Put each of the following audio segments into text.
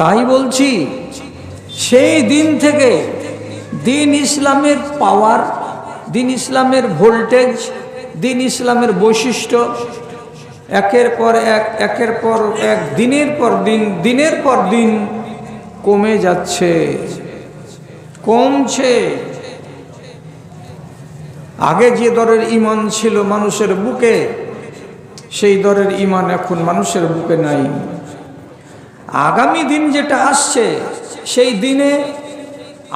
তাই বলছি, সেই দিন থেকে দিন ইসলামের পাওয়ার, দিন ইসলামের ভোল্টেজ, দিন ইসলামের বৈশিষ্ট্য, একের পর এক, একের পর এক, দিনের পর দিন, দিনের পর দিন কমে যাচ্ছে, কমছে। আগে যে দরের ইমান ছিল মানুষের বুকে, সেই দরের ইমান এখন মানুষের বুকে নাই। আগামী দিন যেটা আসছে, সেই দিনে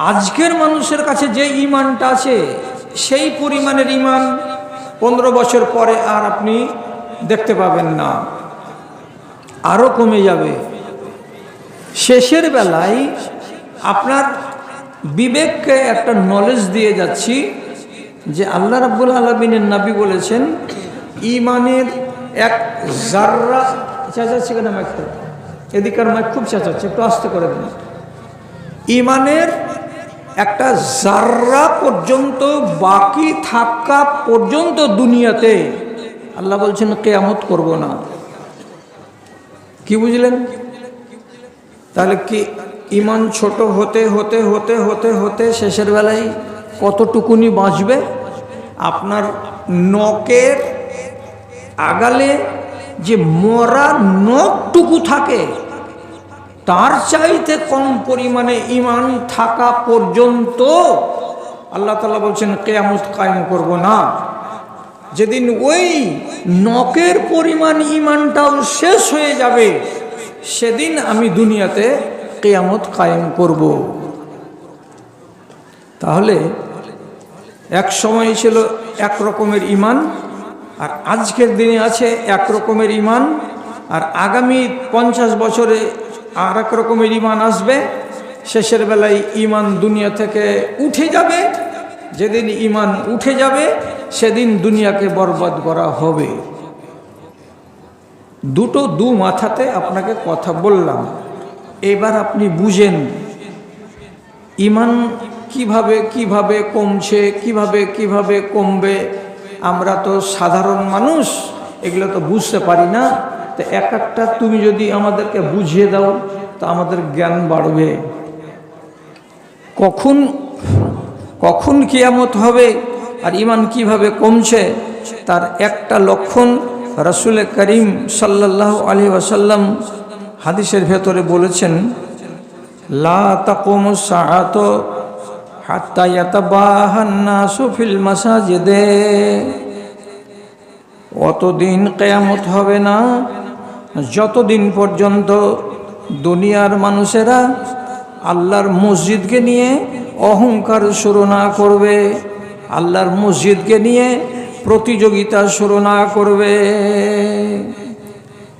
আজকের মানুষের কাছে যে ইমানটা আছে, সেই পরিমাণের ইমান পনেরো বছর পরে আর আপনি দেখতে পাবেন না। আরও কমে যাবে। শেষের বেলায় আপনার বিবেককে একটা নলেজ দিয়ে যাচ্ছি যে আল্লাহ রাব্বুল আলমিনের নাবি বলেছেন ইমানের এক জাররা চেঁচাচ্ছে কেন মাইকটা এদিকার মাইক খুব চেঁচাচ্ছে একটু আস্তে করে দিন ইমানের একটা জাররা পর্যন্ত, বাকি থাকা পর্যন্ত দুনিয়াতে আল্লাহ বলছেন, কেয়ামত করব না। কি বুঝলেন? তাহলে কি ইমান ছোট হতে হতে হতে হতে হতে শেষের বেলায় কতটুকুনি বাঁচবে? আপনার নখের আগালে যে মরা নখটুকু থাকে তার চাইতে কম পরিমাণে ইমান থাকা পর্যন্ত আল্লাহ তালা বলছেন, কেয়ামত কায়েম করব না। যেদিন ওই নখের পরিমাণ ইমানটাও শেষ হয়ে যাবে, সেদিন আমি দুনিয়াতে কেয়ামত কায়েম করব। তাহলে এক সময় ছিল এক রকমের ইমান আর আজকের দিনে আছে এক রকমের ইমান আর আগামী পঞ্চাশ বছরে আর এক রকমের ইমান আসবে। শেষের বেলায় ইমান দুনিয়া থেকে উঠে যাবে। যেদিন ইমান উঠে যাবে, সেদিন দুনিয়াকে বরবাদ করা হবে। দুটো দু মাথাতে আপনাকে কথা বললাম। এবার আপনি বুঝেন ইমান কীভাবে কীভাবে কমছে, কীভাবে কীভাবে কমবে? আমরা তো সাধারণ মানুষ, এগুলো তো বুঝতে পারি না। তো এক একটা তুমি যদি আমাদেরকে বুঝিয়ে দাও, তো আমাদের জ্ঞান বাড়বে। কখন কখন কিয়ামত হবে আর ইমান কীভাবে কমছে, তার একটা লক্ষণ রসুল করিম সাল্লাহ আলী ওয়াসাল্লাম হাদিসের ভেতরে বলেছেন, লা তাকুম সাআত হাত্তা ইয়াতাবাহান্নাসু ফিল মাসাজিদে। অতদিন কেয়ামত হবে না। যতদিন পর্যন্ত দুনিয়ার মানুষেরা আল্লাহর মসজিদকে নিয়ে অহংকার শুরু না করবে, আল্লাহর মসজিদকে নিয়ে প্রতিযোগিতা শুরু না করবে।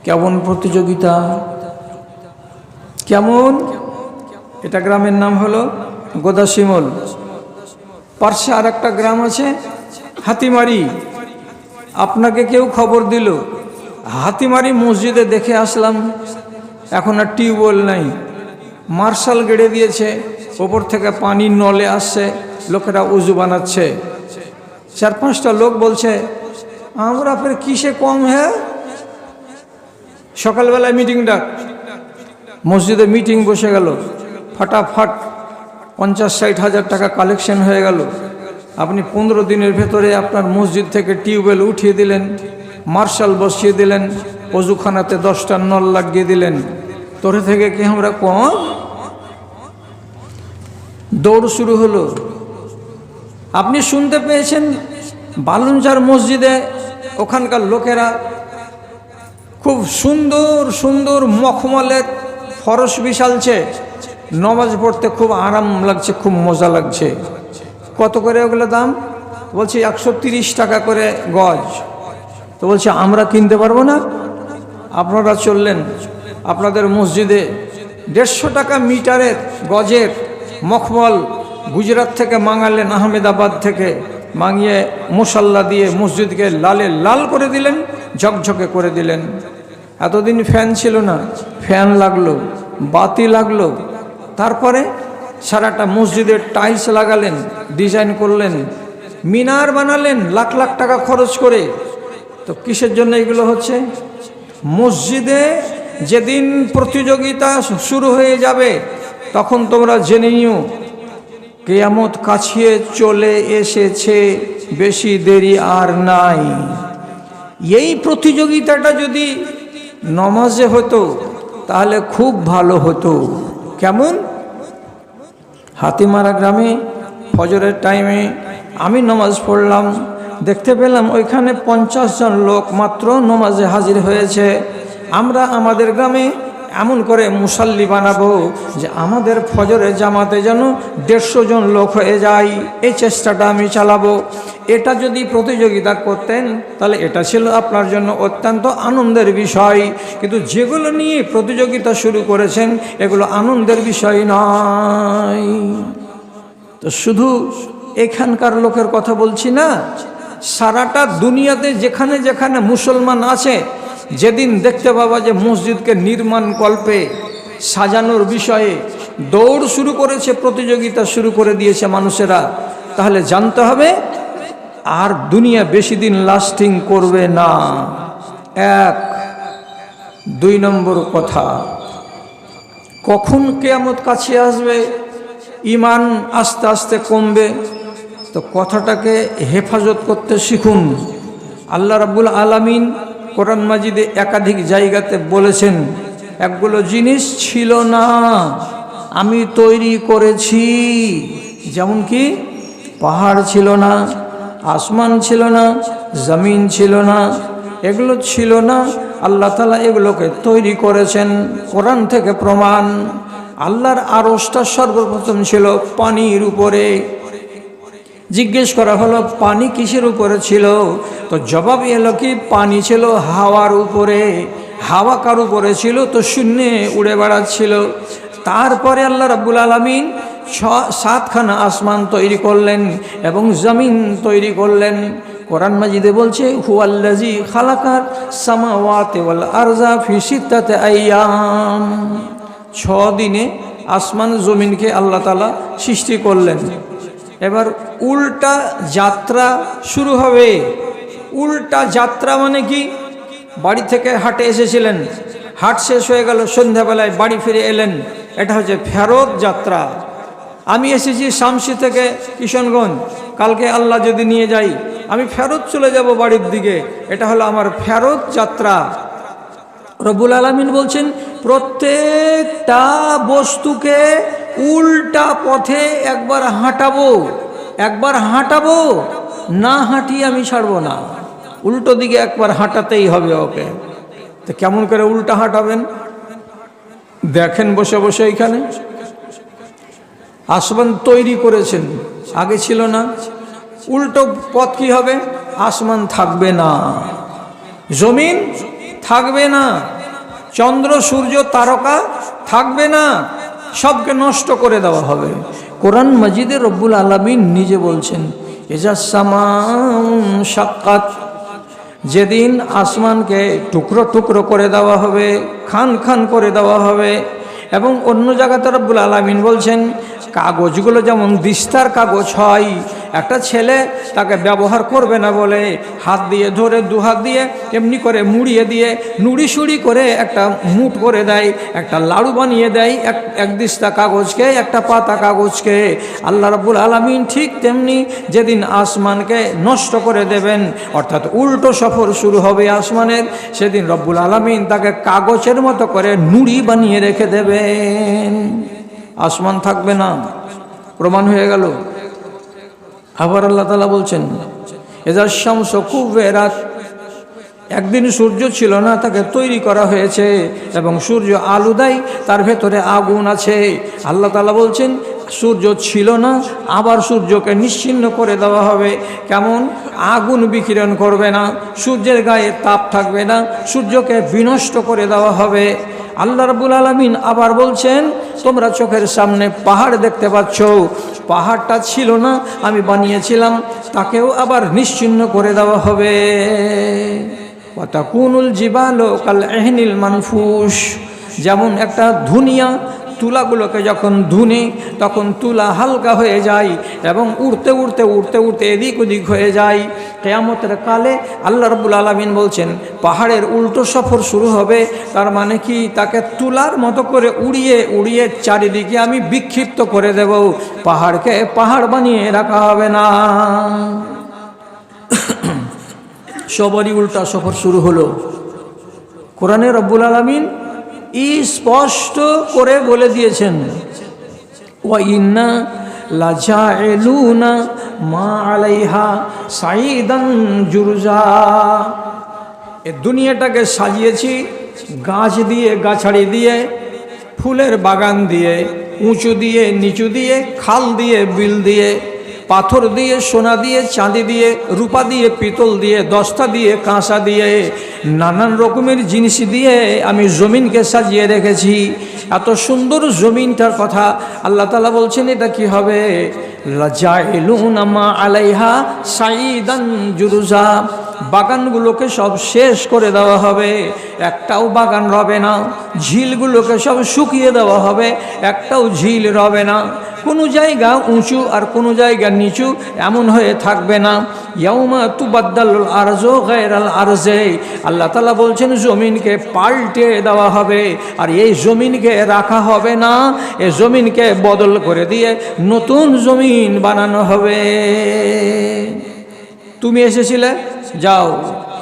কেমন প্রতিযোগিতা? কেমন? এটা গ্রামের নাম হলো গোদাসিমল। পার্শ্বে আর একটা গ্রাম আছে হাতিমারি। আপনাকে কেউ খবর দিল? হাতিমারি মসজিদে দেখে আসলাম, এখন আর টিউবওয়েল নাই। মার্শাল গেড়ে দিয়েছে, ওপর থেকে পানি নলে আসছে, লোকেরা উজু বানাচ্ছে। চার পাঁচটা লোক বলছে, আমরা ফের কিসে কম হ্যাঁ সকালবেলায় মিটিং ডাক। মসজিদে মিটিং বসে গেল। ফাটাফাট পঞ্চাশ ষাট হাজার টাকা কালেকশন হয়ে গেল। আপনি পনেরো দিনের ভেতরে আপনার মসজিদ থেকে টিউবওয়েল উঠিয়ে দিলেন, মার্শাল বসিয়ে দিলেন, অজুখানাতে দশটা নল লাগিয়ে দিলেন। তোরে থেকে কি আমরা কম? দৌড় শুরু হলো। আপনি শুনতে পেয়েছেন বালুনঝার মসজিদে ওখানকার লোকেরা খুব সুন্দর সুন্দর মখমলের ফরস বিশালছে নমাজ পড়তে খুব আরাম লাগছে, খুব মজা লাগছে। কত করে ওগুলো দাম? বলছি একশো টাকা করে গজ। তো বলছে, আমরা কিনতে পারব না? আপনারা চললেন, আপনাদের মসজিদে দেড়শো টাকা মিটারের গজের মখমল গুজরাট থেকে মাঙালেন, আহমেদাবাদ থেকে মাঙিয়ে মশাল্লা দিয়ে মসজিদকে লালে লাল করে দিলেন, ঝকঝকে করে দিলেন। এতদিন ফ্যান ছিল না, ফ্যান লাগল, বাতি লাগল। তারপরে সারাটা মসজিদের টাইলস লাগালেন, ডিজাইন করলেন, মিনার বানালেন, লাখ লাখ টাকা খরচ করে। তো কিসের জন্য এগুলো হচ্ছে? মসজিদে যেদিন প্রতিযোগিতা শুরু হয়ে যাবে, তখন তোমরা জেনে নিও, কেয়ামত কাছিয়ে চলে এসেছে, বেশি দেরি আর নাই। এই প্রতিযোগিতাটা যদি নমাজে হতো, তাহলে খুব ভালো হতো। কেমন? হাতিমারা গ্রামে ফজরের টাইমে আমি নমাজ পড়লাম। দেখতে পেলাম ওইখানে পঞ্চাশ জন লোক মাত্র নমাজে হাজির হয়েছে। আমরা আমাদের গ্রামে এমন করে মুসাল্লি বানাবো যে আমাদের ফজরের জামাতে যেন দেড়শো জন লোক হয়ে যায়। এই চেষ্টাটা আমি চালাবো। এটা যদি প্রতিযোগিতা করতেন, তাহলে এটা ছিল আপনার জন্য অত্যন্ত আনন্দের বিষয়। কিন্তু যেগুলো নিয়ে প্রতিযোগিতা শুরু করেছেন, এগুলো আনন্দের বিষয় নয়। তো শুধু এখানকার লোকের কথা বলছি না, সারাটা দুনিয়াতে যেখানে যেখানে মুসলমান আছে, যেদিন দেখতে পাবা যে মসজিদকে নির্মাণ কল্পে, সাজানোর বিষয়ে দৌড় শুরু করেছে, প্রতিযোগিতা শুরু করে দিয়েছে মানুষেরা, তাহলে জানতে হবে আর দুনিয়া বেশি দিন লাস্টিং করবে না। এক, দুই নম্বর কথা, কখন কেয়ামত কাছে আসবে? ইমান আস্তে আস্তে কমবে। তো কথাটাকে হেফাজত করতে শিখুন। আল্লাহ রাব্বুল আলামিন কোরআন মাজিদে একাধিক জায়গাতে বলেছেন, একগুলো জিনিস ছিল না, আমি তৈরি করেছি। যেমন কি? পাহাড় ছিল না আসমান ছিল না, জমিন ছিল না, এগুলো ছিল না। আল্লাহ তালা এগুলোকে তৈরি করেছেন কোরআন থেকে প্রমাণ। আল্লাহর আরসটা সর্বপ্রথম ছিল পানির উপরে। জিজ্ঞেস করা হলো, পানি কিসের উপরে ছিল? তো জবাব এলো কি, পানি ছিল হাওয়ার উপরে। হাওয়া কার উপরে ছিল? তো শূন্যে উড়ে বেড়াচ্ছিল। তারপরে আল্লাহ রাব্বুল আলমিন সাতখানা আসমান তৈরি করলেন এবং জমিন তৈরি করলেন। কোরআন মাজিদে বলছে হুয়াল্লাজি খালাকার সামাওয়াতে ওয়াল আরজা ফি সিত্তাতে আইয়াম। ছ দিনে আসমান জমিনকে আল্লাহ তালা সৃষ্টি করলেন। এবার উল্টা যাত্রা শুরু হবে। উল্টা যাত্রা মানে কি? বাড়ি থেকে হাটে এসেছিলেন। হাট শেষ হয়ে গেল, সন্ধ্যাবেলায় বাড়ি ফিরে এলেন। এটা হচ্ছে ফেরত যাত্রা। আমি এসেছি শামসি থেকে কিশনগঞ্জ। কালকে আল্লাহ যদি নিয়ে যাই, আমি ফেরত চলে যাব বাড়ির দিকে। এটা হলো আমার ফেরত যাত্রা। রবুল আলমিন বলছেন, প্রত্যেকটা বস্তুকে উল্টা পথে একবার হাঁটাবো একবার হাঁটাবো, না হাঁটিয়ে আমি ছাড়বো না। উল্টো দিকে একবার হাঁটাতেই হবে ওকে। তো কেমন করে উল্টা হাঁটাবেন? দেখেন বসে বসে এখানে। আসমান তৈরি করেছেন। আগে ছিল না। উল্টো পথ কি হবে? আসমান থাকবে না। জমিন থাকবে না। চন্দ্র, সূর্য, তারকা থাকবে না। সবকে নষ্ট করে দেওয়া হবে। কোরআন মজিদে রব্বুল আলমিন নিজে বলছেন এজা সাক্ষাৎ যেদিন আসমানকে টুকরো টুকরো করে দেওয়া হবে, খান খান করে দেওয়া হবে এবং অন্য জায়গাতে রব্বুল আলমিন বলছেন কাগজগুলো যেমন দিস্তার কাগজ হয় একটা ছেলে তাকে ব্যবহার করবে না বলে হাত দিয়ে ধরে দু হাত দিয়ে, এমনি করে মুড়িয়ে দিয়ে নুড়ি সুড়ি করে একটা মুট করে দেয়, একটা লাড়ু বানিয়ে দেয়, এক এক দিস্তা কাগজকে একটা পাতা কাগজকে আল্লাহ রাবুল আলমিন ঠিক তেমনি যেদিন আসমানকে নষ্ট করে দেবেন, অর্থাৎ উল্টো সফর শুরু হবে আসমানের, সেদিন রব্বুল আলমিন তাকে কাগজের মতো করে নুড়ি বানিয়ে রেখে দেবেন। আসমান থাকবে না। প্রমাণ হয়ে গেল। আবার আল্লাহ তালা বলছেন এজার শামস খুব রাত একদিন সূর্য ছিল না, তাকে তৈরি করা হয়েছে এবং সূর্য আলু দেয়, তার ভেতরে আগুন আছে। আল্লাহ তালা বলছেন, সূর্য ছিল না, আবার সূর্যকে নিশ্চিন্ন করে দেওয়া হবে। কেমন? আগুন বিকিরণ করবে না, সূর্যের গায়ে তাপ থাকবে না, সূর্যকে বিনষ্ট করে দেওয়া হবে। আল্লাহ রাবুল আলমিন আবার বলছেন, তোমরা চোখের সামনে পাহাড় দেখতে পাচ্ছ পাহাড়টা ছিল না, আমি বানিয়েছিলাম, তাকেও আবার নিশ্চিন্ন করে দেওয়া হবে। কুনুল জীবালো কাল এহনিল মানফুস, যেমন একটা ধুনিয়া তুলাগুলোকে যখন ধুনি, তখন তুলা হালকা হয়ে যায় এবং উড়তে উড়তে উড়তে উড়তে এদিক ওদিক হয়ে যায়। কেয়ামতের কালে আল্লাহ রবুল আলমিন বলছেন, পাহাড়ের উল্টো সফর শুরু হবে, তার মানে কি? তাকে তুলার মতো করে উড়িয়ে উড়িয়ে চারিদিকে আমি বিক্ষিপ্ত করে দেব। পাহাড়কে পাহাড় বানিয়ে রাখা হবে না। সবারই উল্টা সফর শুরু হলো। কোরআনে রব্বুল আলমিন স্পষ্ট করে বলে দিয়েছেন। ওয়াইন্না লাজাএলুনা মা আলাইহা এ দুনিয়াটাকে সাজিয়েছি, গাছ দিয়ে গাছাড়ি দিয়ে, ফুলের বাগান দিয়ে, উঁচু দিয়ে, নিচু দিয়ে, খাল দিয়ে, বিল দিয়ে। পাথর দিয়ে, সোনা দিয়ে, চাঁদি দিয়ে, রূপা দিয়ে, পিতল দিয়ে, দস্তা দিয়ে, কাঁসা দিয়ে, নানান রকমের জিনিস দিয়ে আমি জমিনকে সাজিয়ে রেখেছি। এত সুন্দর জমিনটার কথা আল্লাহ তালা বলছেন, এটা কি হবে? আলাইহা সাইদান জুরুজা। বাগানগুলোকে সব শেষ করে দেওয়া হবে, একটাও বাগান রবে না। ঝিলগুলোকে সব শুকিয়ে দেওয়া হবে, একটাও ঝিল রবে না। কোনো জায়গা উঁচু আর কোনো জায়গা নিচু এমন হয়ে থাকবে না। ইয়াউমা তুবাদ্দাল আরজো গায়রাল আরজে। আল্লাহ তালা বলছেন, জমিনকে পাল্টে দেওয়া হবে আর এই জমিনকে রাখা হবে না। এই জমিনকে বদল করে দিয়ে নতুন জমিন বানানো হবে। তুমি এসেছিলে? যাও।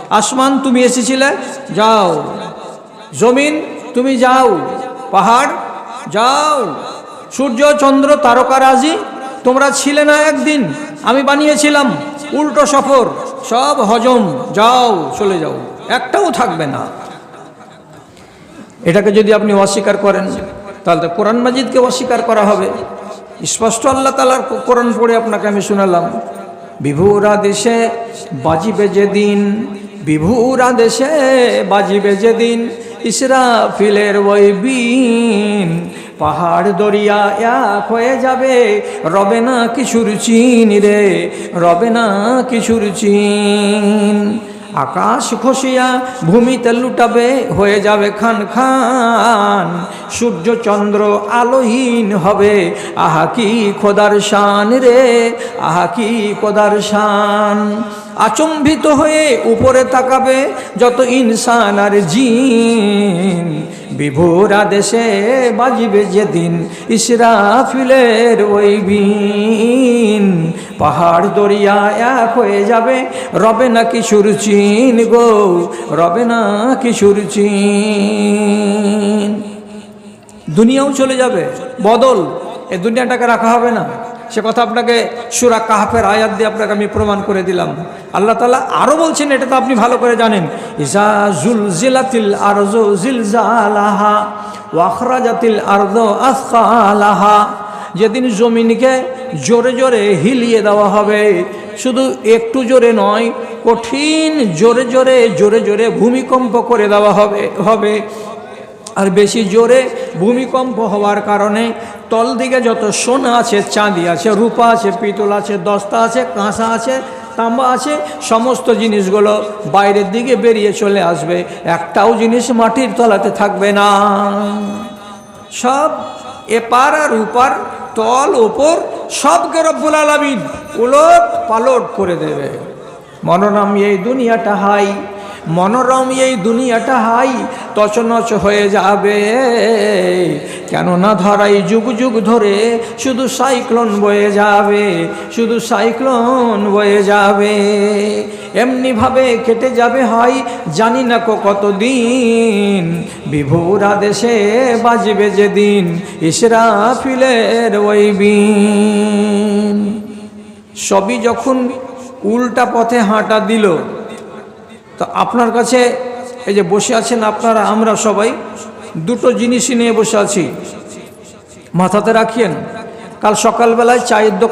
আসমান তুমি এসেছিলে? যাও। জমিন তুমি যাও। পাহাড়? যাও। সূর্য, চন্দ্র তারকারাজি তোমরা ছিলে না একদিন। আমি বানিয়েছিলাম উল্টো সফর। সব হজম। যাও, চলে যাও। একটাও থাকবে না। এটাকে যদি আপনি অস্বীকার করেন, তাহলে তো কোরআন মাজিদকে অস্বীকার করা হবে। স্পষ্ট আল্লাহ তালার কোরআন পড়ে আপনাকে আমি শুনালাম। বিভুরা দেশে বাজিবে যেদিন, বিভুরা দেশে বাজিবে যেদিন, ইসরাফিলের ওই বিন। পাহাড় দরিয়া এক হয়ে যাবে। রবে না কিছুর চিন রে, রবে না কিছুর চিন। আকাশ খসিয়া ভূমিতে লুটাবে, হয়ে যাবে খান খান। সূর্য চন্দ্র আলোহীন হবে, আহা কি খোদার শান রে, আহা কি খোদার শান। আচম্বিত হয়ে উপরে তাকাবে যত ইনসান আর জিন। বিভোরা দেশে বাজিবে যেদিন ইসরাফিলের ওই বিন। পাহাড় দরিয়া এক হয়ে যাবে, রবে না কিশোর চিন গো, রবে না কিশোর চিন। দুনিয়াও চলে যাবে, বদল, এ দুনিয়াটাকে রাখা হবে না। সে কথা আপনাকে সুরা কাহাফের আয়াত দিয়ে আপনাকে আমি প্রমাণ করে দিলাম। আল্লাহ তালা আরও বলছেন, এটা তো আপনি ভালো করে জানেন ইসা জুল জিলাতিল আরজ জিল জালাহা ওয়াখরাজাতিল আর্দ আসকালাহা যেদিন জমিনকে জোরে জোরে হিলিয়ে দেওয়া হবে, শুধু একটু জোরে নয়, কঠিন জোরে জোরে জোরে জোরে ভূমিকম্প করে দেওয়া হবে হবে। আর বেশি জোরে ভূমিকম্প হওয়ার কারণে তল দিকে যত সোনা আছে, চাঁদি আছে, রূপা আছে, পিতল আছে, দস্তা আছে, কাঁসা আছে, তাম্বা আছে, সমস্ত জিনিসগুলো বাইরের দিকে বেরিয়ে চলে আসবে। একটাও জিনিস মাটির তলাতে থাকবে না। সব এপার আর উপার, তল ওপর সবকে রব্বুল আলমিন উলট পালট করে দেবে। মনোনাম এই দুনিয়াটা হাই। মনোরম এই দুনিয়াটা হাই, তছনছ হয়ে যাবে। কেননা ধরাই যুগ যুগ ধরে শুধু সাইক্লোন বয়ে যাবে, শুধু সাইক্লোন বয়ে যাবে। এমনিভাবে কেটে যাবে হয় জানি না কো কতদিন। বিভোরা দেশে বাজবে যেদিন, ইসরাফিলের ওই বিন। সবই যখন উল্টা পথে হাঁটা দিল তো আপনার কাছে এই যে বসে আছেন আপনারা, আমরা সবাই দুটো জিনিসই নিয়ে বসে আছি। মাথাতে রাখিয়েন, কাল সকালবেলায় চায়ের দোকান